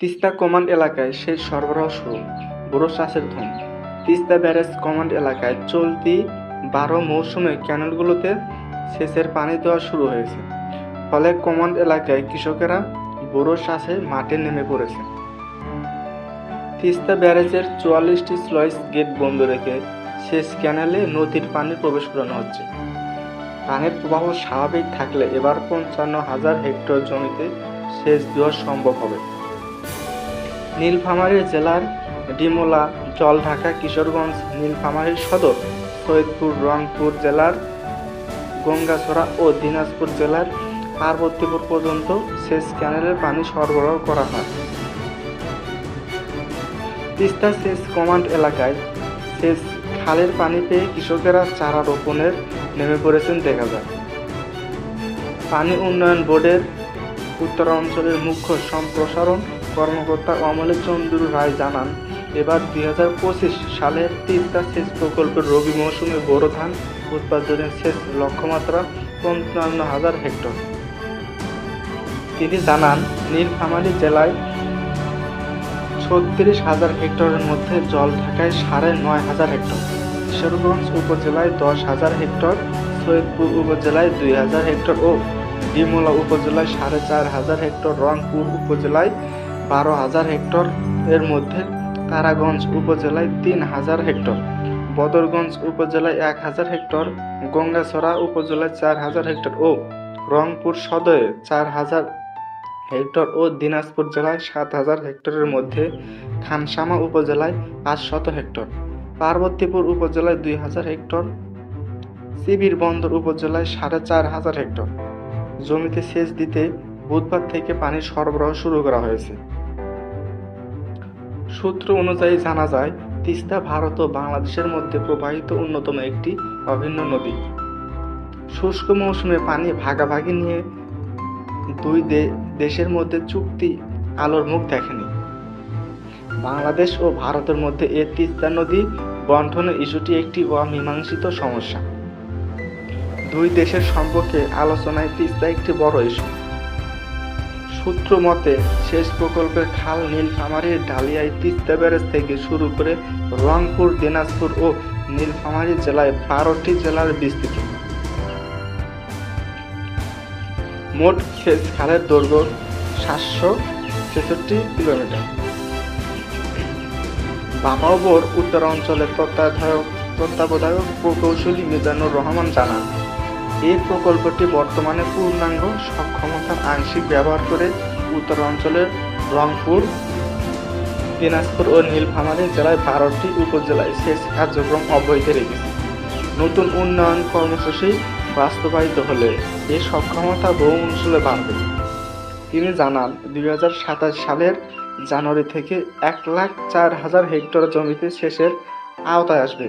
Teesta command এলাকায় সেচ সরবরাহ শুরু, বুড়ো চাষের ধুম। তিস্তা ব্যারেজ কমান্ড এলাকায় চলতি বারো মৌসুমে ক্যানেলগুলোতে সেচের পানি দেওয়া শুরু হয়েছে। ফলে কমান্ড এলাকায় কৃষকেরা বুড়ো চাষে মাঠে নেমে পড়েছে। তিস্তা ব্যারেজের চুয়াল্লিশটি স্লয়েস গেট বন্ধ রেখে সেচ ক্যানেলে নদীর পানি প্রবেশ করানো হচ্ছে। পানির প্রবাহ স্বাভাবিক থাকলে এবার পঞ্চান্ন হাজার হেক্টর জমিতে সেচ দেওয়া সম্ভব হবে। নীলফামারী জেলার ডিমোলা, জলঢাকা, কিশোরগঞ্জ নীলফামারী সদর, সৈয়দপুর, রংপুর জেলার গঙ্গাছড়া ও দিনাজপুর জেলার পার্বতীপুর পর্যন্ত সেচ ক্যানেলের পানি সরবরাহ করা হয়। তিস্তা সেচ কমান্ড এলাকায় সেচ খালের পানি পেয়ে কৃষকেরা চারা রোপণের নেমে পড়েছেন দেখা যায়। পানি উন্নয়ন বোর্ডের উত্তরাঞ্চলের মুখ্য সম্প্রসারণ কর্মকর্তা অমলে চন্দ্র রায় জানান, এবার দুই হাজার পঁচিশ সালের তিস্তা সেচ প্রকল্পের রবি মৌসুমে বোরো ধান উৎপাদনের সেচ লক্ষ্যমাত্রা পঞ্চান্ন হাজার হেক্টর। তিনি জানান, নীলফামারী জেলায় ছত্রিশ হাজার হেক্টরের মধ্যে জল ঢাকায় সাড়ে নয় হাজার হেক্টর। কিশোরগঞ্জ উপজেলায় দশ হাজার হেক্টর, সৈয়দপুর উপজেলায় দুই হাজার হেক্টর ও ডিমোলা উপজেলায় সাড়ে চার হাজার হেক্টর, রংপুর উপজেলায় বারো হাজার হেক্টর এর মধ্যে তারাগঞ্জ উপজেলায় তিন হাজার হেক্টর, বদরগঞ্জ উপজেলায় এক হাজার হেক্টর, গঙ্গাছড়া উপজেলায় চার হাজার হেক্টর ও রংপুর সদরে চার হাজার হেক্টর ও দিনাজপুর জেলায় সাত হাজার হেক্টরের মধ্যে খানসামা উপজেলায় পাঁচ শত হেক্টর, পার্বতীপুর উপজেলায় দুই হাজার হেক্টর, শিবির বন্দর উপজেলায় সাড়ে চার হাজার হেক্টর। জমিতে সেচ দিতে বুধবার থেকে পানি সরবরাহ শুরু করা হয়েছে। সূত্র অনুযায়ী জানা যায়, তিস্তা ভারত ও বাংলাদেশের মধ্যে প্রবাহিত অন্যতম একটি অভিন্ন নদী। শুষ্ক মৌসুমে পানি ভাগাভাগি নিয়ে দুই দেশের মধ্যে চুক্তি আলোর মুখ দেখেনি। বাংলাদেশ ও ভারতের মধ্যে এ তিস্তা নদী বন্টনের ইস্যুটি একটি অমীমাংসিত সমস্যা। দুই দেশের সম্পর্কে আলোচনায় তিস্তা একটি বড় ইস্যু। সূত্র মতে শেষ প্রকল্পের খাল নীলফামারীর ডালিয়ায় তিস্তা ব্যারেজ থেকে শুরু করে রংপুর, দিনাজপুর ও নীলফামারী জেলায় বারোটি জেলার বিস্তৃত। মোট খালের দৈর্ঘ্য সাতশো ছেষট্টি কিলোমিটার। বামাওবর উত্তরাঞ্চলের তত্ত্বাধায়ক তত্ত্বাবধায়ক প্রকৌশলী মিজানুর রহমান জানান এই প্রকল্পটি বর্তমানে পূর্ণাঙ্গ সক্ষমতার আংশিক ব্যবহার করে উত্তরাঞ্চলের রংপুর, দিনাজপুর ও নীলফামারী জেলায় বারোটি উপজেলায় সেচ কার্যক্রম অব্যাহত রেখেছে। নতুন উন্নয়ন কর্মসূচি বাস্তবায়িত হলে এই সক্ষমতা বহু অঞ্চলে বাড়বে। তিনি জানান, দুই হাজার সাতাশ সালের জানুয়ারি থেকে এক লাখ চার হাজার হেক্টর জমিতে সেচের আওতায় আসবে